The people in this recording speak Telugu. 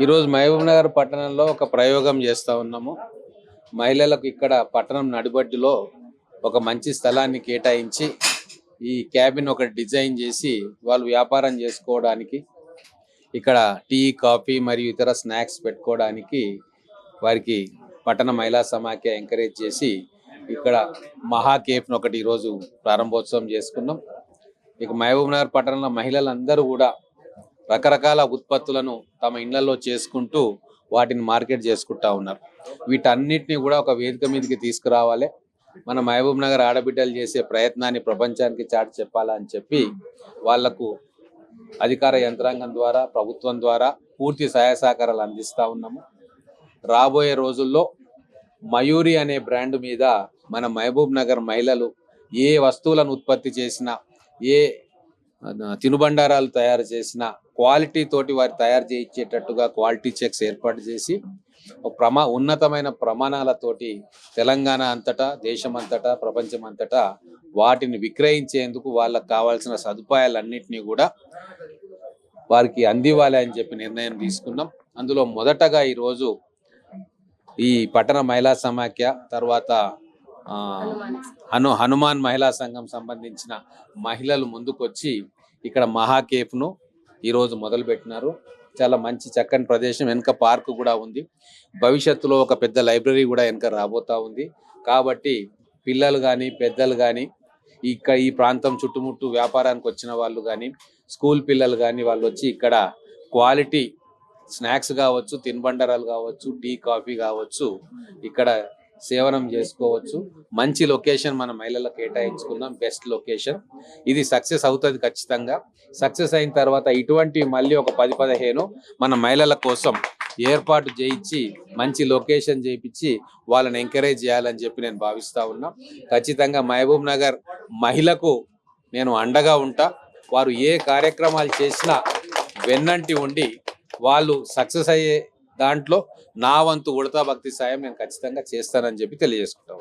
ఈరోజు మహబూబ్ నగర్ పట్టణంలో ఒక ప్రయోగం చేస్తూ ఉన్నాము. మహిళలకు ఇక్కడ పట్టణం నడిబడ్డులో ఒక మంచి స్థలాన్ని కేటాయించి ఈ క్యాబిన్ ఒకటి డిజైన్ చేసి వాళ్ళు వ్యాపారం చేసుకోవడానికి ఇక్కడ టీ కాఫీ మరియు ఇతర స్నాక్స్ పెట్టుకోవడానికి వారికి పట్టణ మహిళా సమాఖ్య ఎంకరేజ్ చేసి ఇక్కడ మహా కేఫ్ను ఒకటి ఈరోజు ప్రారంభోత్సవం చేసుకున్నాం. ఇక మహబూబ్ నగర్ పట్టణంలో మహిళలందరూ కూడా రకరకాల ఉత్పత్తులను తమ ఇళ్ళలో చేసుకుంటూ వాటిని మార్కెట్ చేసుకుంటా ఉన్నారు. వీటన్నిటిని కూడా ఒక వేదిక మీదకి తీసుకురావాలి. మన మహబూబ్ నగర్ ఆడబిడ్డలు చేసే ప్రయత్నాన్ని ప్రపంచానికి చాటి చెప్పాలా అని చెప్పి వాళ్ళకు అధికార యంత్రాంగం ద్వారా ప్రభుత్వం ద్వారా పూర్తి సహాయ సహకారాలు అందిస్తా ఉన్నాము. రాబోయే రోజుల్లో మయూరి అనే బ్రాండ్ మీద మన మహబూబ్ నగర్ మహిళలు ఏ వస్తువులను ఉత్పత్తి చేసినా ఏ తినుబండారాలు తయారు చేసిన క్వాలిటీ తోటి వారు తయారు చేయించేటట్టుగా క్వాలిటీ చెక్స్ ఏర్పాటు చేసి ప్రమా ఉన్నతమైన ప్రమాణాలతోటి తెలంగాణ అంతటా దేశం అంతటా ప్రపంచం అంతటా వాటిని విక్రయించేందుకు వాళ్ళకు కావాల్సిన సదుపాయాలన్నింటినీ కూడా వారికి అందివ్వాలి అని చెప్పి నిర్ణయం తీసుకున్నాం. అందులో మొదటగా ఈరోజు ఈ పట్టణ మహిళా సమాఖ్య తర్వాత హను హనుమాన్ మహిళా సంఘం సంబంధించిన మహిళలు ముందుకొచ్చి ఇక్కడ మహా కేఫ్ను ఈరోజు మొదలు పెట్టినారు చాలా మంచి చక్కని ప్రదేశం. వెనుక పార్క్ కూడా ఉంది. భవిష్యత్తులో ఒక పెద్ద లైబ్రరీ కూడా వెనుక రాబోతా ఉంది. కాబట్టి పిల్లలు కానీ పెద్దలు కానీ ఇక్కడ ఈ ప్రాంతం చుట్టుముట్టు వ్యాపారానికి వచ్చిన వాళ్ళు కానీ స్కూల్ పిల్లలు కానీ వాళ్ళు వచ్చి ఇక్కడ క్వాలిటీ స్నాక్స్ కావచ్చు తినుబండరాలు కావచ్చు టీ కాఫీ కావచ్చు ఇక్కడ సేవనం చేసుకోవచ్చు. మంచి లొకేషన్ మన మహిళలకు కేటాయించుకున్నాం బెస్ట్ లొకేషన్. ఇది సక్సెస్ అవుతుంది ఖచ్చితంగా. సక్సెస్ అయిన తర్వాత ఇటువంటి మళ్ళీ ఒక పది పదిహేను మన మహిళల కోసం ఏర్పాటు చేయించి మంచి లొకేషన్ చేయించి వాళ్ళని ఎంకరేజ్ చేయాలని చెప్పి నేను భావిస్తా ఉన్నా. ఖచ్చితంగా మహబూబ్ నగర్ మహిళకు నేను అండగా ఉంటా. వారు ఏ కార్యక్రమాలు చేసినా వెన్నంటి ఉండి వాళ్ళు సక్సెస్ అయ్యే దాంట్లో నా వంతు ఉడతా భక్తి సాయం నేను ఖచ్చితంగా చేస్తానని చెప్పి తెలియజేసుకుంటాము